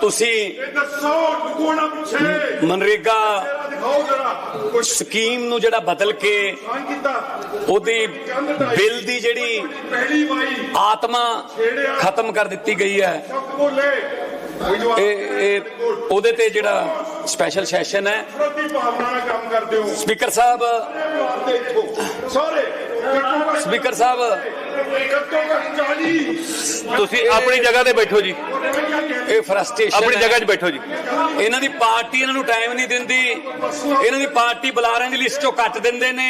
ਤੁਸੀਂ ਮਨਰੇਗਾ ਸਕੀਮ ਨੂੰ ਜਿਹੜਾ ਬਦਲ ਕੇ ਉਹਦੀ ਬਿੱਲ ਦੀ ਜਿਹੜੀ ਆਤਮਾ ਖਤਮ ਕਰ ਦਿੱਤੀ ਗਈ ਹੈ। ਇਹ ਇਹ ਉਹਦੇ ਤੇ ਜਿਹੜਾ ਸਪੈਸ਼ਲ ਸੈਸ਼ਨ ਹੈ। ਸਪੀਕਰ ਸਾਹਿਬ ਸਾਰੇ। ਸਪੀਕਰ ਸਾਹਿਬ। ਘੱਟੋ ਘੱਟ 40 ਤੁਸੀਂ ਆਪਣੀ ਜਗ੍ਹਾ ਤੇ ਬੈਠੋ ਜੀ। ਇਹ ਫਰਸਟ੍ਰੇਸ਼ਨ ਆਪਣੀ ਜਗ੍ਹਾ 'ਚ ਬੈਠੋ ਜੀ। ਇਹਨਾਂ ਦੀ ਪਾਰਟੀ ਇਹਨਾਂ ਨੂੰ ਟਾਈਮ ਨਹੀਂ ਦਿੰਦੀ। ਇਹਨਾਂ ਦੀ ਪਾਰਟੀ ਬੁਲਾਰਿਆਂ ਦੀ ਲਿਸਟ ਚੋਂ ਕੱਟ ਦਿੰਦੇ ਨੇ।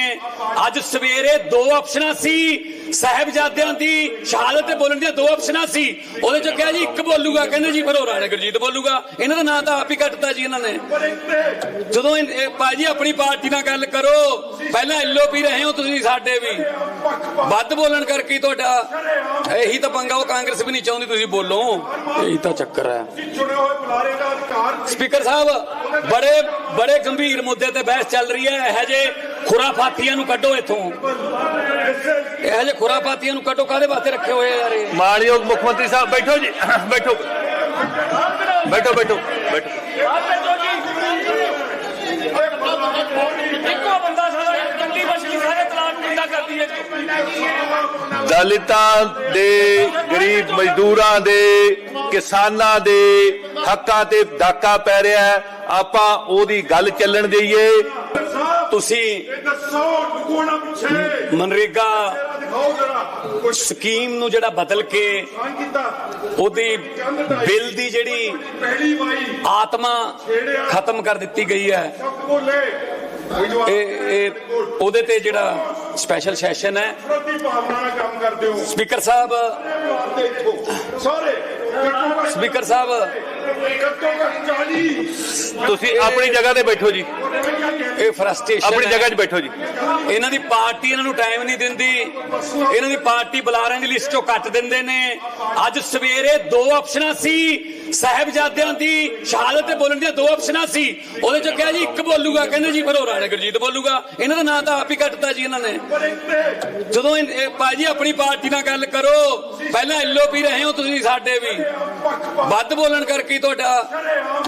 ਅੱਜ ਸਵੇਰੇ ਦੋ ਆਪਸ਼ਨਾਂ ਸੀ ਸਾਹਿਬਜ਼ਾਦਿਆਂ ਦੀ ਸ਼ਹਾਦਤ ਤੇ ਬੋਲਣ ਦੀਆਂ ਦੋ ਆਪਸ਼ਨਾਂ ਸੀ। ਉਹਦੇ ਚੋਂ ਕਿਹਾ ਜੀ ਇੱਕ ਬੋਲੂਗਾ। ਕਹਿੰਦੇ ਜੀ ਫਿਰ ਉਹ ਰਾਣਾ ਗੁਰਜੀਤ ਬੋਲੂਗਾ। ਇਹਨਾਂ ਦਾ ਨਾਂ ਤਾਂ ਆਪ ਹੀ ਕੱਟਤਾ ਜੀ ਇਹਨਾਂ ਨੇ। ਜਦੋਂ ਭਾਜੀ ਆਪਣੀ ਪਾਰਟੀ ਨਾਲ ਗੱਲ ਕਰੋ। ਪਹਿਲਾਂ ਐਲਓਪੀ ਰਹੇ ਹੋ ਤੁਸੀਂ ਸਾਡੇ ਵੀ। ਵੱਧ ਬੋਲਣ ਕਰਕੇ ਤੁਹਾਡਾ ਇਹੀ ਤਾਂ ਪੰਗਾ ਉਹ ਕਾਂਗਰਸ ਵੀ ਨਹੀਂ ਚਾਹੁੰਦੀ ਤੁਸੀਂ ਬੋਲੋ। ਇਹੀ ਤਾਂ ਚੱਕਰ ਹੈ। ਚੁਣੇ ਹੋਏ ਬੁਲਾਰੇ ਦਾ ਅਧਿਕਾਰ ਸਪੀਕਰ ਸਾਹਿਬ ਬੜੇ ਬੜੇ ਗੰਭੀਰ ਮੁੱਦੇ ਤੇ ਬਹਿਸ ਚੱਲ ਰਹੀ ਹੈ। ਇਹ ਜੇ ਖੁਰਾਫਾਤੀਆਂ ਨੂੰ ਕੱਢੋ ਇੱਥੋਂ। ਇਹ ਜੇ ਖੁਰਾਫਾਤੀਆਂ ਨੂੰ ਕੱਢੋ। ਕਾਹਦੇ ਵਾਸਤੇ ਰੱਖੇ ਹੋਏ ਯਾਰ ਇਹ? ਮਾਨਯੋਗ ਮੁੱਖ ਮੰਤਰੀ ਸਾਹਿਬ ਬੈਠੋ ਜੀ। ਬੈਠੋ। ਬੈਠੋ ਬੈਠੋ। ਬੈਠੋ ਇੱਕੋ ਬੰਦਾ ਸਾਰਾ ਕੰਡੀ ਮਛਲੀ ਸਾਰੇ ਤਲਾਕ ਪਿੰਡਾ ਕਰਦੀ ਹੈ ਦਲਿਤਾਂ ਦੇ, ਗਰੀਬ ਮਜ਼ਦੂਰਾਂ ਦੇ, ਕਿਸਾਨਾਂ ਦੇ ਹੱਕਾਂ ਤੇ ਡਾਕਾ ਪੈ ਰਿਹਾ ਆਪਾਂ ਉਹਦੀ ਗੱਲ ਚੱਲਣ ਦੇਈਏ। ਤੁਸੀਂ ਮਨਰੇਗਾ ਸਕੀਮ ਨੂੰ ਜਿਹੜਾ ਬਦਲ ਕੇ ਉਹਦੀ ਬਿੱਲ ਦੀ ਜਿਹੜੀ ਆਤਮਾ ਖਤਮ ਕਰ ਦਿੱਤੀ ਗਈ ਹੈ। ਇਹ ਇਹ ਉਹਦੇ ਤੇ ਜਿਹੜਾ ਸਪੈਸ਼ਲ ਸੈਸ਼ਨ ਹੈ। ਸਪੀਕਰ ਸਾਹਿਬ। ਸਪੀਕਰ ਸਾਹਿਬ। ਘੱਟੋ ਘੱਟ 40 ਤੁਸੀਂ ਆਪਣੀ ਜਗ੍ਹਾ ਤੇ ਬੈਠੋ ਜੀ। ਇਹ ਫਰਸਟ੍ਰੇਸ਼ਨ ਆਪਣੀ ਜਗ੍ਹਾ 'ਚ ਬੈਠੋ ਜੀ। ਇਹਨਾਂ ਦੀ ਪਾਰਟੀ ਇਹਨਾਂ ਨੂੰ ਟਾਈਮ ਨਹੀਂ ਦਿੰਦੀ। ਇਹਨਾਂ ਦੀ ਪਾਰਟੀ ਬੁਲਾਰਿਆਂ ਦੀ ਲਿਸਟ ਚੋਂ ਕੱਟ ਦਿੰਦੇ ਨੇ। ਅੱਜ ਸਵੇਰੇ ਦੋ ਆਪਸ਼ਨਾਂ ਸੀ। ਸਾਹਿਬਜ਼ਾਦਿਆਂ ਦੀ ਸ਼ਹਾਦਤ ਤੇ ਬੋਲਣ ਦੀਆਂ ਦੋ ਆਪਸ਼ਨਾਂ ਸੀ। ਉਹਦੇ ਚ ਕਿਹਾ ਜੀ, ਇੱਕ ਬੋਲੂਗਾ। ਕਹਿੰਦੇ ਜੀ, ਫਿਰ ਉਹ ਰਾਣਾ ਗੁਰਜੀਤ ਬੋਲੂਗਾ। ਇਹਨਾਂ ਦਾ ਨਾਂ ਤਾਂ ਆਪ ਹੀ ਕੱਟਤਾ ਜੀ ਇਹਨਾਂ ਨੇ। ਜਦੋਂ ਭਾਜੀ ਆਪਣੀ ਪਾਰਟੀ ਨਾਲ ਗੱਲ ਕਰੋ, ਪਹਿਲਾਂ ਐਲਓਪੀ ਰਹੇ ਹੋ ਤੁਸੀਂ ਸਾਡੇ ਵੀ। ਵੱਧ ਬੋਲਣ ਕਰਕੇ ਤੁਹਾਡਾ,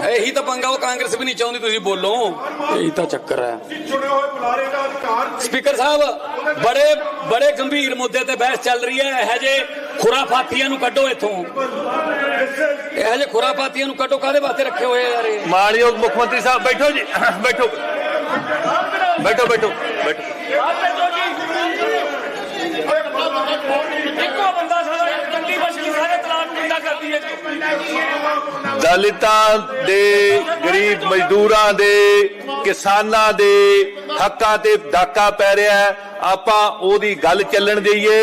ਇਹੀ ਤਾਂ ਪੰਗਾ, ਉਹ ਕਾਂਗਰਸ ਵੀ ਨਹੀਂ ਚਾਹੁੰਦੀ ਤੁਸੀਂ ਬੋਲੋ। ਇਹੀ ਤਾਂ ਚੱਕਰ ਹੈ। ਸਪੀਕਰ ਸਾਹਿਬ, ਬੜੇ ਬੜੇ ਗੰਭੀਰ ਮੁੱਦੇ ਤੇ ਬਹਿਸ ਚੱਲ ਰਹੀ ਹੈ। ਇਹ ਜੇ ਖੁਰਾਫਾਤੀਆਂ ਨੂੰ ਕੱਢੋ ਇੱਥੋਂ। ਇਹ ਜੇ ਖੁਰਾਫਾਤੀਆਂ ਨੂੰ ਕੱਢੋ ਕਾਹਦੇ ਵਾਸਤੇ ਰੱਖੇ ਹੋਏ ਆ ਯਾਰ ਇਹ? ਮਾਨਯੋਗ ਮੁੱਖ ਮੰਤਰੀ ਸਾਹਿਬ ਬੈਠੋ ਜੀ ਬੈਠੋ। ਬੈਠੋ ਬੈਠੋ ਬੈਠੋ। ਦਲਿਤਾਂ ਦੇ ਗਰੀਬ ਮਜ਼ਦੂਰਾਂ ਦੇ ਕਿਸਾਨਾਂ ਦੇ ਹੱਕਾਂ ਤੇ ਡਾਕਾ ਪੈ ਰਿਹਾ। ਆਪਾਂ ਉਹਦੀ ਗੱਲ ਚੱਲਣ ਦੇਈਏ।